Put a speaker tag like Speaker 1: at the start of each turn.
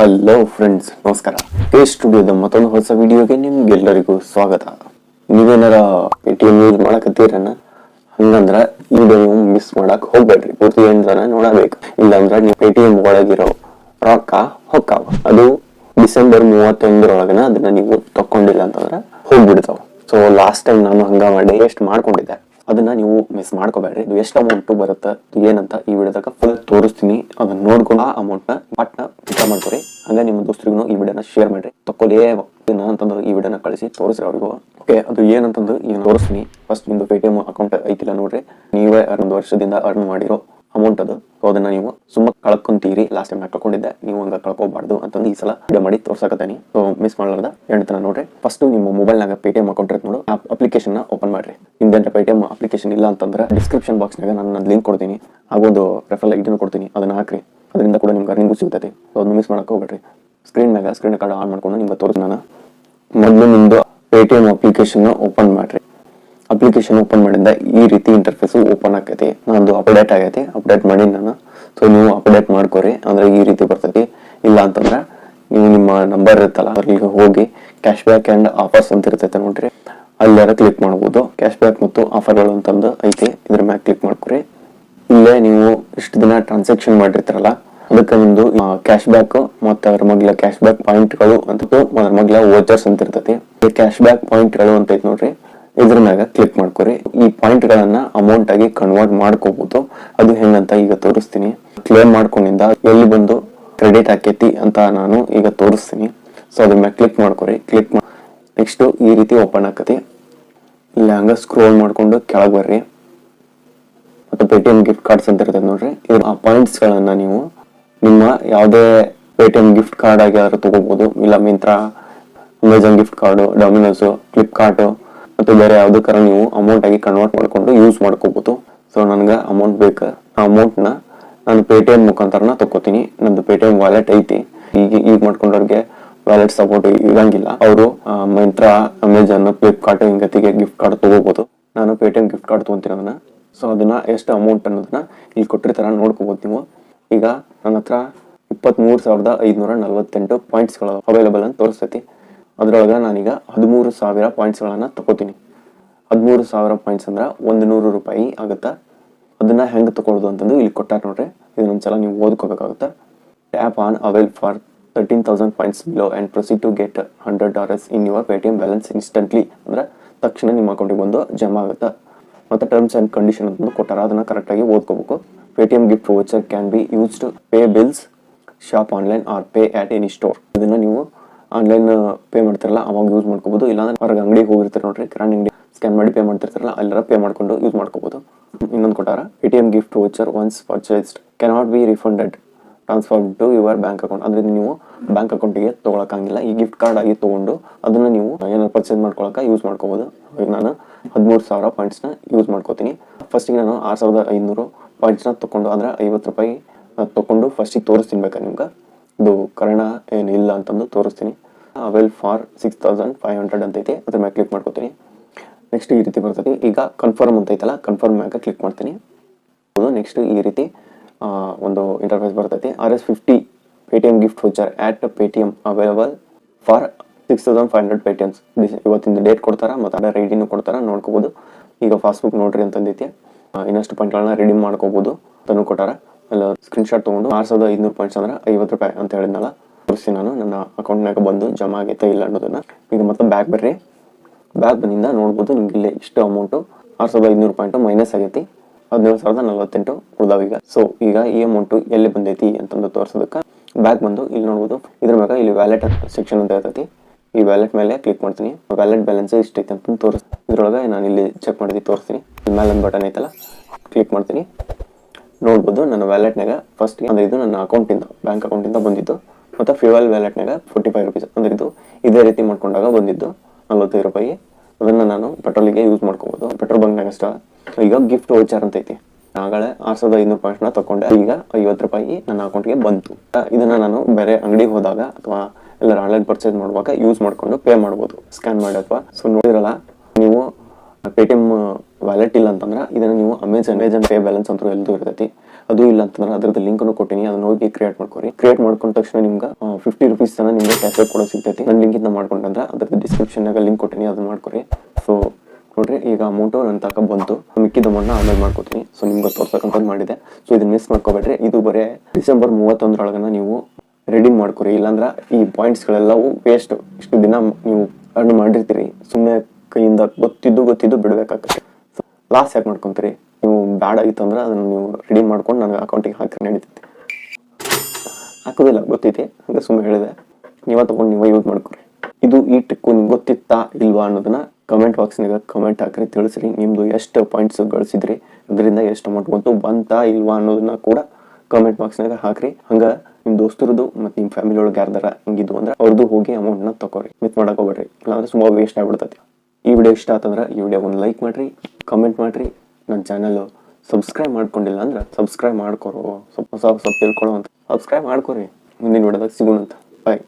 Speaker 1: Hello friends ನಮಸ್ಕಾರ. Pay ಸ್ಟುಡಿಯೋದ ಮತ್ತೊಂದು ಹೊಸ ವಿಡಿಯೋಗೆ ನಿಮ್ಗೆಲ್ಲರಿಗೂ ಸ್ವಾಗತ. ನೀವೇನಾರ ಎಂ ಯೂಸ್ ಮಾಡಕತ್ತೀರನ? ಹಂಗಂದ್ರ ಈ ವಿಡಿಯೋ ಮಿಸ್ ಮಾಡಕ್ ಹೋಗ್ಬೇಡ್ರಿ. ಪೂರ್ತಿ ಏನ್ರ ನೋಡಬೇಕು. ಇಲ್ಲಾಂದ್ರ ನೀವು ಪೇ ಟಿ ಎಂ ಒಳಗಿರೋ ರೊಕ್ಕ ಹೊಕ್ಕಾವ. ಅದು ಡಿಸೆಂಬರ್ ಮೂವತ್ತೊಂದರೊಳಗನ ಅದನ್ನ ನೀವು ತಕೊಂಡಿಲ್ಲ ಅಂತಂದ್ರೆ ಹೋಗ್ಬಿಡ್ತಾವ. ಸೊ ಲಾಸ್ಟ್ ಟೈಮ್ ನಾನು ಹಂಗ ಮಾಡಿ ಎಷ್ಟು ಮಾಡ್ಕೊಂಡಿದ್ದೆ. ಅದನ್ನ ನೀವು ಮಿಸ್ ಮಾಡ್ಕೋಬೇಡ್ರಿ. ಇದು ಎಷ್ಟು ಅಮೌಂಟ್ ಬರುತ್ತೆ ಏನಂತ ಈ ವಿಡಿಯೋದಾಗ ಫುಲ್ ತೋರಿಸ್ತೀನಿ. ಅದನ್ನ ನೋಡ್ಕೊಂಡು ಆ ಅಮೌಂಟ್ನ ಪಟ್ನ ಪಿಕ ಮಾಡ್ಕೊರಿ. ಹಂಗ ನಿಮ್ಮ ದೋಸ್ತರಿಗೂ ಈ ವಿಡಿಯೋನ ಶೇರ್ ಮಾಡ್ರಿ. ಏನಂತಂದ್ರೆ ಅಂತಂದು ಈ ವಿಡಿಯೋನ ಕಳಿಸಿ ತೋರಿಸ್ರಿ ಅವ್ರಿಗೂ. ಓಕೆ ಅದು ಏನಂತಂದ್ರೆ ಈಗ ತೋರಿಸ್ತೀನಿ. ಫಸ್ಟ್ ನಿಮ್ದು ಪೇಟಿಎಂ ಅಕೌಂಟ್ ಐತಿಲ್ಲ ನೋಡ್ರಿ. ನೀವೇ ಒಂದು ವರ್ಷದಿಂದ ಅರ್ನ್ ಮಾಡಿರೋ ಅಮೌಂಟ್ ಅದು. ಸೊ ಅದನ್ನ ನೀವು ಸುಮ್ಮ ಕಳ್ಕೊಂತೀರಿ. ಲಾಸ್ಟ್ ಟೈಮ್ ನಾ ಕಳ್ಕೊಂಡಿದ್ದೆ. ನೀವು ಹಂಗ ಕಳ್ಕೊಬಾರ್ದು ಅಂತಂದು ಈ ಸಲ ವಿಡಿಯೋ ಮಾಡಿ ತೋರ್ಸಕತ್ತೀನಿ. ಸೊ ಮಿಸ್ ಮಾಡಲಾರ್ದ ಎಂಟನ ನೋಡ್ರಿ. ಫಸ್ಟ್ ನಿಮ್ಮ ಮೊಬೈಲ್ನಾಗ ಪೇ ಟಿ ಎಂ ಅಕೌಂಟ್ ಇರುತ್ತೆ ನೋಡು. ಆ ಅಪ್ಲಿಕೇಶನ್ ಓಪನ್ ಮಾಡ್ರಿ. ನಿಮ್ದು ಪೇ ಟಿ ಎಂ ಅಪ್ಲಿಕೇಶನ್ ಇಲ್ಲ ಅಂತಂದ್ರೆ ಡಿಸ್ಕ್ರಿಪ್ಷನ್ ಬಾಕ್ಸ್ನಾಗ ನಾನು ಲಿಂಕ್ ಕೊಡ್ತೀನಿ. ಹಾಗೊಂದು ರೆಫರಲ್ ಇದನ್ನು ಕೊಡ್ತೀನಿ. ಅದನ್ನ ಹಾಕ್ರಿ. ಅದರಿಂದ ಕೂಡ ನಿಮ್ಗೆ ಅರ್ನಿಂಗು ಸಿಗ್ತೈತಿ. ಸೊ ಅದನ್ನ ಮಿಸ್ ಮಾಡಕ್ಕೆ ಹೋಗ್ಬೇಡ್ರಿ. ಸ್ಕ್ರೀನ್ ಮ್ಯಾಗ ಸ್ಕ್ರೀನ್ ಕಾರ್ಡ್ ಆನ್ ಮಾಡ್ಕೊಂಡು ನಿಮ್ಗೆ ತೋರಿಸ್ ನಾನು. ಮೊದಲು ನಿಮ್ದು Paytm application open ಮಾಡ್ರಿ. ಅಪ್ಲಿಕೇಶನ್ ಓಪನ್ ಮಾಡಿಂದ ಈ ರೀತಿ ಇಂಟರ್ಫೇಸ್ ಓಪನ್ ಆಕೈತಿ. ನಂದು ಅಪ್ಡೇಟ್ ಆಗೈತಿ. ಅಪ್ಡೇಟ್ ಮಾಡಿ ನಾನು ಸೊ ನೀವು ಅಪ್ಡೇಟ್ ಮಾಡ್ಕೊರಿ. ಅಂದ್ರೆ ಈ ರೀತಿ ಬರ್ತೈತಿ. ಇಲ್ಲ ಅಂತಂದ್ರೆ ನೀವು ನಿಮ್ಮ ನಂಬರ್ ಇರುತ್ತಲ್ಲ, ಅಲ್ಲಿಗೆ ಹೋಗಿ ಕ್ಯಾಶ್ ಬ್ಯಾಕ್ ಅಂಡ್ ಆಫರ್ಸ್ ಅಂತ ಇರ್ತೈತೆ ನೋಡ್ರಿ. ಅಲ್ಲಾರ ಕ್ಲಿಕ್ ಮಾಡ್ಬೋದು. ಕ್ಯಾಶ್ ಬ್ಯಾಕ್ ಮತ್ತು ಆಫರ್ಗಳು ಅಂತಂದು ಐತಿ. ಇದ್ರ ಮ್ಯಾಗ ಕ್ಲಿಕ್ ಮಾಡ್ಕೊರಿ. ಇಲ್ಲೇ ನೀವು ಇಷ್ಟು ದಿನ ಟ್ರಾನ್ಸಾಕ್ಷನ್ ಮಾಡಿರ್ತಾರಲ್ಲ, ಅದಕ್ಕೆ ಒಂದು ಕ್ಯಾಶ್ ಬ್ಯಾಕ್ ಮತ್ತೆ ಅದ್ರ ಮಗ್ಲ ಕ್ಯಾಶ್ ಬ್ಯಾಕ್ ಪಾಯಿಂಟ್ಗಳು ಅಂತ ಅದ್ರ ಮಗ್ಲ ವೋಚರ್ಸ್ ಅಂತ ಇರ್ತೈತಿ. ಕ್ಯಾಶ್ ಬ್ಯಾಕ್ ಪಾಯಿಂಟ್ಗಳು ಅಂತ ಐತಿ ನೋಡ್ರಿ. ಇದ್ರ ಮ್ಯಾಗ ಕ್ಲಿಕ್ ಮಾಡ್ಕೊರಿ. ಈ ಪಾಯಿಂಟ್ ಗಳನ್ನ ಅಮೌಂಟ್ ಆಗಿ ಕನ್ವರ್ಟ್ ಮಾಡ್ಕೋಬಹುದು ಅದು ಹೆಂಗಂತ ಈಗ ತೋರಿಸ್ತೀನಿ. ಕ್ಲೇಮ್ ಮಾಡ್ಕೊಂಡಿಂದ ಎಲ್ಲಿ ಬಂದು ಕ್ರೆಡಿಟ್ ಆಕೈತಿ ಅಂತ ನಾನು ಈಗ ತೋರಿಸ್ತೀನಿ. ಸೊ ಅದ್ರ ಮ್ಯಾಗ ಕ್ಲಿಕ್ ಮಾಡ್ಕೊರಿ. ಕ್ಲಿಕ್ ನೆಕ್ಸ್ಟ್ ಈ ರೀತಿ ಓಪನ್ ಆಕತಿ. ಇಲ್ಲ ಹಂಗ ಸ್ಕ್ರೋಲ್ ಮಾಡ್ಕೊಂಡು ಕೆಳಗೆ ಬರ್ರಿ. ಮತ್ತು ಪೇಟಿಎಂ ಗಿಫ್ಟ್ ಕಾರ್ಡ್ಸ್ ಅಂತ ಇರ್ತದೆ ನೋಡ್ರಿ. ಇದ್ರ ಆ ಪಾಯಿಂಟ್ಸ್ ಗಳನ್ನ ನೀವು ನಿಮ್ಮ ಯಾವುದೇ ಪೇಟಿಎಂ ಗಿಫ್ಟ್ ಕಾರ್ಡ್ ಆಗಿ ಆದ್ರೂ ತಗೋಬಹುದು ಇಲ್ಲ Myntra Amazon gift card Domino's Flipkart ಮತ್ತು ಬೇರೆ ಯಾವುದಕ್ಕಾರ ನೀವು ಅಮೌಂಟ್ ಆಗಿ ಕನ್ವರ್ಟ್ ಮಾಡಿಕೊಂಡು ಯೂಸ್ ಮಾಡ್ಕೋಬಹುದು ಸೊ ನನಗೆ ಅಮೌಂಟ್ ಬೇಕು, ಆ ಅಮೌಂಟ್ನ ನಾನು ಪೇಟಿಎಂ ಮುಖಾಂತರನ ತಗೋತೀನಿ ನಂದು ಪೇಟಿಎಂ ವ್ಯಾಲೆಟ್ ಐತಿ. ಈಗ ಈಗ ಮಾಡ್ಕೊಂಡವ್ರಿಗೆ ವ್ಯಾಲೆಟ್ ಸಪೋರ್ಟ್ ಇರಂಗಿಲ್ಲ. ಅವರು ಮಂತ್ರ ಅಮೆಜಾನ್ ಫ್ಲಿಪ್ಕಾರ್ಟ್ ಹಿಂಗತಿಗೆ ಗಿಫ್ಟ್ ಕಾರ್ಡ್ ತಗೋಬಹುದು ನಾನು ಪೇಟಿಎಂ ಗಿಫ್ಟ್ ಕಾರ್ಡ್ ತೊಗೊಂತೀನಿ ಅದನ್ನ ಸೊ ಅದನ್ನ ಎಷ್ಟು ಅಮೌಂಟ್ ಅನ್ನೋದನ್ನ ಇಲ್ಲಿ ಕೊಟ್ಟಿರ್ತಾರ ನೋಡ್ಕೋಬಹುದು ನೀವು. ಈಗ ನನ್ನ ಹತ್ರ ಇಪ್ಪತ್ಮೂರು ಸಾವಿರದ ಐದುನೂರ ನಲವತ್ತೆಂಟು ಪಾಯಿಂಟ್ಸ್ಗಳು ಅವೈಲೇಬಲ್ ಅಂತ ತೋರಿಸ್ತೈತಿ. ಅದ್ರೊಳಗೆ ನಾನೀಗ ಹದಿಮೂರು ಸಾವಿರ ಪಾಯಿಂಟ್ಸ್ಗಳನ್ನು ತಗೋತೀನಿ. ಹದಿಮೂರು ಸಾವಿರ ಪಾಯಿಂಟ್ಸ್ ಅಂದ್ರೆ ಒಂದು ನೂರು ರೂಪಾಯಿ ಆಗುತ್ತಾ. ಅದನ್ನು ಹೆಂಗೆ ತಗೊಳ್ಳೋದು ಅಂತಂದು ಇಲ್ಲಿ ಕೊಟ್ಟಾರ ನೋಡ್ರಿ. ಇದನ್ನೊಂದ್ಸಲ ನೀವು ಓದ್ಕೋಬೇಕಾಗುತ್ತೆ. Tap on avail for thirteen thousand points below and proceed to get hundred dollars in your Paytm balance instantly ಅಂದ್ರೆ ತಕ್ಷಣ ನಿಮ್ಮ ಅಕೌಂಟಿಗೆ ಬಂದು ಜಮಾ ಆಗುತ್ತೆ. ಮತ್ತು ಟರ್ಮ್ಸ್ ಆ್ಯಂಡ್ ಕಂಡೀಷನ್ ಅಂತಂದು ಕೊಟ್ಟಾರ. ಅದನ್ನು ಕರೆಕ್ಟಾಗಿ ಓದ್ಕೋಬೇಕು. Paytm gift voucher can be used pay bills shop online or pay at any store ಇದನ್ನು ನೀವು ಆನ್ಲೈನ್ ಪೇ ಮಾಡ್ತಿರಲ್ಲ, ಅವಾಗ ಯೂಸ್ ಮಾಡ್ಕೋಬೋದು. ಇಲ್ಲಾಂದ್ರೆ ಹೊರಗೆ ಅಂಗಡಿಗೆ ಹೋಗಿರ್ತಾರೆ ನೋಡ್ರಿ ಕಿರಾಣಿ ಅಂಗಡಿ. ಸ್ಕ್ಯಾನ್ ಮಾಡಿ ಪೇ ಮಾಡ್ತಿರ್ತಾರಲ್ಲ, ಅಲ್ಲೆಲ್ಲ ಪೇ ಮಾಡ್ಕೊಂಡು ಯೂಸ್ ಮಾಡ್ಕೋಬಹುದು ಇನ್ನೊಂದು ಕೊಟ್ಟಾರ? A T M gift voucher once purchased cannot be refunded transfer to your bank account ಅಂದ್ರೆ ನೀವು ಬ್ಯಾಂಕ್ ಅಕೌಂಟಿಗೆ ತೊಗೊಳಕ್ಕಾಗಿಲ್ಲ. ಈ ಗಿಫ್ಟ್ ಕಾರ್ಡ್ ಆಗಿ ತೊಗೊಂಡು ಅದನ್ನ ನೀವು ಏನಾದ್ರು ಪರ್ಚೇಸ್ ಮಾಡ್ಕೊಳಕ್ಕೆ ಯೂಸ್ ಮಾಡ್ಕೋಬೋದು. ಈಗ ನಾನು ಹದಿಮೂರು ಸಾವಿರ ಪಾಯಿಂಟ್ಸ್ನ ಯೂಸ್ ಮಾಡ್ಕೋತೀನಿ. ಫಸ್ಟಿಗೆ ನಾನು ಆರು ಸಾವಿರದ ಐನೂರು ಪಾಯಿಂಟ್ಸ್ನ ತೊಗೊಂಡು ಅಂದ್ರೆ ಐವತ್ತು ರೂಪಾಯಿ ತೊಗೊಂಡು ಫಸ್ಟಿಗೆ ತೋರಿಸ್ತೀನಿ ಬೇಕಾ ನಿಮ್ಗೆ? ಇದು ಕರೋಣ ಏನಿಲ್ಲ ಅಂತಂದು ತೋರಿಸ್ತೀನಿ. Avail for six thousand five hundred ಅಂತ ಐತಿ ಅದ್ರ ಮೇಲೆ ಕ್ಲಿಕ್ ಮಾಡ್ಕೋತೀನಿ. ನೆಕ್ಸ್ಟ್ ಈ ರೀತಿ ಬರ್ತೈತಿ ಈಗ ಕನ್ಫರ್ಮ್ ಅಂತ ಐತಲ್ಲ ಕನ್ಫರ್ಮ್ ಮ್ಯಾಗ ಕ್ಲಿಕ್ ಮಾಡ್ತೀನಿ. ನೆಕ್ಸ್ಟ್ ಈ ರೀತಿ ಒಂದು ಇಂಟರ್ಫೇಸ್ ಬರ್ತೈತಿ. R S fifty Paytm gift voucher at Paytm available for six thousand five hundred Paytm's ಇವತ್ತಿಂದ ಡೇಟ್ ಕೊಡ್ತಾರೆ ಮತ್ತು ಅದರ ಐಡಿನೂ ಕೊಡ್ತಾರೆ ನೋಡ್ಕೋಬೋದು. ಈಗ ಫಾಸ್ಬುಕ್ ನೋಡ್ರಿ ಅಂತಂದೈತಿ. ಇನ್ನಷ್ಟು ಪಾಯಿಂಟ್ಗಳನ್ನ ರಿಡೀಮ್ ಮಾಡ್ಕೋಬೋದು. ಅದನ್ನು ಕೊಟ್ಟಾರ. ಎಲ್ಲ ಸ್ಕ್ರೀನ್ಶಾಟ್ ತೊಗೊಂಡು ಆರು ಸಾವಿರದ ಐದುನೂರು ಪಾಯಿಂಟ್ಸ್ ಅಂದ್ರೆ ಐವತ್ತು ರೂಪಾಯಿ ಅಂತ ಹೇಳಿದ್ನಲ್ಲ. ತೋರಿಸ್ತೀನಿ ನಾನು. ನನ್ನ ಅಕೌಂಟ್ನಾಗ ಬಂದು ಜಮಾ ಆಗೈತೆ ಇಲ್ಲ ಅನ್ನೋದನ್ನ. ಈಗ ಮತ್ತೆ ಬ್ಯಾಕ್ ಬರ್ರಿ. ಬ್ಯಾಕ್ ಬಂದಿಂದ ನೋಡ್ಬೋದು ನಿಮ್ಗೆ ಇಲ್ಲೇ ಇಷ್ಟು ಅಮೌಂಟು ಆರು ಸಾವಿರದ ಐದುನೂರು ಪಾಯಿಂಟು ಮೈನಸ್ ಆಗೈತಿ. ಹದಿನೇಳು ಸಾವಿರದ ನಲವತ್ತೆಂಟು ಉಳ್ದಾವ ಈಗ. ಸೊ ಈಗ ಈ ಅಮೌಂಟು ಎಲ್ಲಿ ಬಂದೈತಿ ಅಂತಂದು ತೋರಿಸೋದಕ್ಕೆ ಬ್ಯಾಕ್ ಬಂದು ಇಲ್ಲಿ ನೋಡ್ಬೋದು. ಇದ್ರ ಮ್ಯಾಗ ಇಲ್ಲಿ ವ್ಯಾಲೆಟ್ ಸೆಕ್ಷನ್ ಅಂತ ಇರ್ತೈತಿ. ಈ ವ್ಯಾಲೆಟ್ ಮೇಲೆ ಕ್ಲಿಕ್ ಮಾಡ್ತೀನಿ. ವ್ಯಾಲೆಟ್ ಬ್ಯಾಲೆನ್ಸ್ ಇಷ್ಟೈತೆ ಅಂತ ತೋರಿಸ್ ಇದ್ರೊಳಗೆ ನಾನು ಇಲ್ಲಿ ಚೆಕ್ ಮಾಡಿದ್ದು ತೋರಿಸ್ತೀನಿ. ಮೇಲೆ ಒಂದು ಬಟನ್ ಐತಲ್ಲ ಕ್ಲಿಕ್ ಮಾಡ್ತೀನಿ. ನೋಡ್ಬೋದು ನನ್ನ ವ್ಯಾಲೆಟ್ನಾಗ ಫಸ್ಟ್ ಅಂದರೆ ಇದು ನನ್ನ ಅಕೌಂಟಿಂದ ಬ್ಯಾಂಕ್ ಅಕೌಂಟಿಂದ ಬಂದಿದ್ದು. ಮತ್ತು ಫ್ಯೂಯಲ್ ವ್ಯಾಲೆಟ್ನಾಗ ಫೋರ್ಟಿ ಫೈವ್ ರುಪೀಸ್ ಅಂದ್ರೆ ಇದು ಇದೇ ರೀತಿ ಮಾಡ್ಕೊಂಡಾಗ ಬಂದಿದ್ದು ನಲ್ವತ್ತೈದು ರೂಪಾಯಿ. ಅದನ್ನ ನಾನು ಪೆಟ್ರೋಲಿಗೆ ಯೂಸ್ ಮಾಡ್ಕೋಬೋದು. ಪೆಟ್ರೋಲ್ ಬಂಕ್ನಾಗ ಅಷ್ಟ. ಈಗ ಗಿಫ್ಟ್ ವೋಚರ್ ಅಂತ ಐತಿ. ಆಗಲೇ ಆರು ಸಾವಿರದ ಐನೂರು ಪಾಯಿಂಟ್ನ ತಗೊಂಡೆ ಈಗ ಐವತ್ತು ರೂಪಾಯಿ ನನ್ನ ಅಕೌಂಟ್ಗೆ ಬಂತು. ಇದನ್ನು ನಾನು ಬೇರೆ ಅಂಗಡಿಗೆ ಹೋದಾಗ ಅಥವಾ ಎಲ್ಲರ ಆನ್ಲೈನ್ ಪರ್ಚೇಸ್ ಮಾಡುವಾಗ ಯೂಸ್ ಮಾಡ್ಕೊಂಡು ಪೇ ಮಾಡ್ಬೋದು. ಸ್ಕ್ಯಾನ್ ಮಾಡಿ ಅಥವಾ ಸೊ ನೋಡಿರಲ್ಲ ನೀವು ಪೇಟಿಎಮ್ ವ್ಯಾಲೆಟ್ ಇಲ್ಲ ಅಂತಂದ್ರೆ ಇದನ್ನ ನೀವು ಅಮೆಝನ್ ಅಮೆಝನ್ ಪೇ ಬ್ಯಾಲೆನ್ಸ್ ಅಂತೂ ಎಲ್ಲದೂ ಇರ್ತೈತಿ. ಅದು ಇಲ್ಲ ಅಂತಂದ್ರೆ ಅದ್ರದ್ದು ಲಿಂಕ್ನು ಕೊಟ್ಟಿನಿ, ಅದನ್ನ ಹೋಗಿ ಕ್ರಿಯೇಟ್ ಮಾಡ್ಕೊರಿ. ಕ್ರಿಯೇಟ್ ಮಾಡ್ಕೊಂಡ ತಕ್ಷಣ ನಿಮ್ಗೆ ಫಿಫ್ಟಿ ರುಪೀಸ್ ತನ ನಿಮ್ಗೆ ಕ್ಯಾಶ್ ಕೂಡ ಸಿಗ್ತೈತಿ. ನನ್ನ ಲಿಂಕಿಂದ ಮಾಡ್ಕೊಂಡ್ರೆ ಅದ್ರದ್ದು ಡಿಸ್ಕ್ರಿಪ್ಷನ್ನಾಗ ಲಿಂಕ್ ಕೊಟ್ಟಿನಿ, ಅದನ್ನ ಮಾಡ್ಕೊರಿ. ಸೊ ನೋಡ್ರಿ, ಈಗ ಅಮೌಂಟು ನನ್ನ ತಕ ಬಂತು. ಮಿಕ್ಕಿದ ಅಮೌಂಟ್ನ ಆಮೇಲೆ ಮಾಡ್ಕೋತೀನಿ. ಸೊ ನಿಮ್ಗೆ ತೋರ್ಸಕ್ಕಂತ ಮಾಡಿದೆ. ಸೊ ಇದನ್ನ ಮಿಸ್ ಮಾಡ್ಕೋಬೇಡ್ರಿ. ಇದು ಬರೀ ಡಿಸೆಂಬರ್ ಮೂವತ್ತೊಂದರೊಳಗನ ನೀವು ರೆಡಿ ಮಾಡ್ಕೊರಿ. ಇಲ್ಲಾಂದ್ರೆ ಈ ಪಾಯಿಂಟ್ಸ್ಗಳೆಲ್ಲವೂ ವೇಸ್ಟ್ ಇಷ್ಟು ದಿನ ನೀವು ಅರ್ನ್ ಮಾಡಿರ್ತೀರಿ. ಸುಮ್ಮನೆ ಕೈಯಿಂದ ಗೊತ್ತಿದ್ದು ಗೊತ್ತಿದ್ದು ಬಿಡ್ಬೇಕಾಗತ್ತೆ ಲಾಸ್ ಯಾಕೆ ಮಾಡ್ಕೊಂತೀರಿ? ನೀವು ಬ್ಯಾಡ್ ಆಗಿತ್ತು ಅಂದ್ರೆ ಅದನ್ನು ನೀವು ರೆಡಿ ಮಾಡ್ಕೊಂಡು ನನಗೆ ಅಕೌಂಟಿಗೆ ಹಾಕಿ ನಡೀತೈತಿ. ಹಾಕೋದಿಲ್ಲ, ಗೊತ್ತೈತಿ? ಹಂಗೆ ಸುಮ್ಮನೆ ಹೇಳಿದೆ. ನೀವ ತಗೊಂಡು ನೀವೇ ಯೂಸ್ ಮಾಡ್ಕೊರಿ. ಇದು ಈ ಟ್ರಿಕ್ಕು ನಿಮ್ಗೆ ಗೊತ್ತಿತ್ತಾ ಇಲ್ವಾ ಅನ್ನೋದನ್ನ ಕಮೆಂಟ್ ಬಾಕ್ಸ್ನಾಗ ಕಮೆಂಟ್ ಹಾಕ್ರಿ, ತಿಳಿಸ್ರಿ. ನಿಮ್ಮದು ಎಷ್ಟು ಪಾಯಿಂಟ್ಸ್ ಗಳಿಸಿದ್ರಿ, ಅದರಿಂದ ಎಷ್ಟು ಅಮೌಂಟ್ ಬಂತು, ಬಂತಾ ಇಲ್ವಾ ಅನ್ನೋದನ್ನ ಕೂಡ ಕಮೆಂಟ್ ಬಾಕ್ಸ್ನಾಗ ಹಾಕ್ರಿ. ಹಂಗೆ ನಿಮ್ಮ ದೋಸ್ತರದು ಮತ್ತು ನಿಮ್ಮ ಫ್ಯಾಮಿಲಿ ಒಳಗೆ ಯಾರ್ದಾರ ಹಿಂಗಿದ್ವು ಅಂದ್ರೆ ಅವ್ರದ್ದು ಹೋಗಿ ಅಮೌಂಟ್ನ ತಗೋರಿ ಮಿಸ್ ಹೋಗ್ಬೇಡ್ರಿ. ಇಲ್ಲಾಂದ್ರೆ ಸುಮಾರು ವೇಸ್ಟ್ ಆಗ್ಬಿಡ್ತೈತಿ. ಈ ವಿಡಿಯೋ ಇಷ್ಟ ಆತಂದ್ರೆ ಈ ವಿಡಿಯೋ ಒಂದು ಲೈಕ್ ಮಾಡ್ರಿ ಕಮೆಂಟ್ ಮಾಡ್ರಿ. ನನ್ನ ಚಾನಲು ಸಬ್ಸ್ಕ್ರೈಬ್ ಮಾಡ್ಕೊಂಡಿಲ್ಲ ಅಂದ್ರೆ ಸಬ್ಸ್ಕ್ರೈಬ್ ಮಾಡ್ಕೊರೋ. ಸ್ವಲ್ಪ ಸ್ವಲ್ಪ ಸ್ವಲ್ಪ ತಿಳ್ಕೊಳ್ಳೋ ಅಂತ. ಸಬ್ಸ್ಕ್ರೈಬ್ ಮಾಡ್ಕೊರಿ. ಮುಂದಿನ ವಿಡಿಯೋದಾಗ ಸಿಗೋಣಂತ. ಬಾಯ್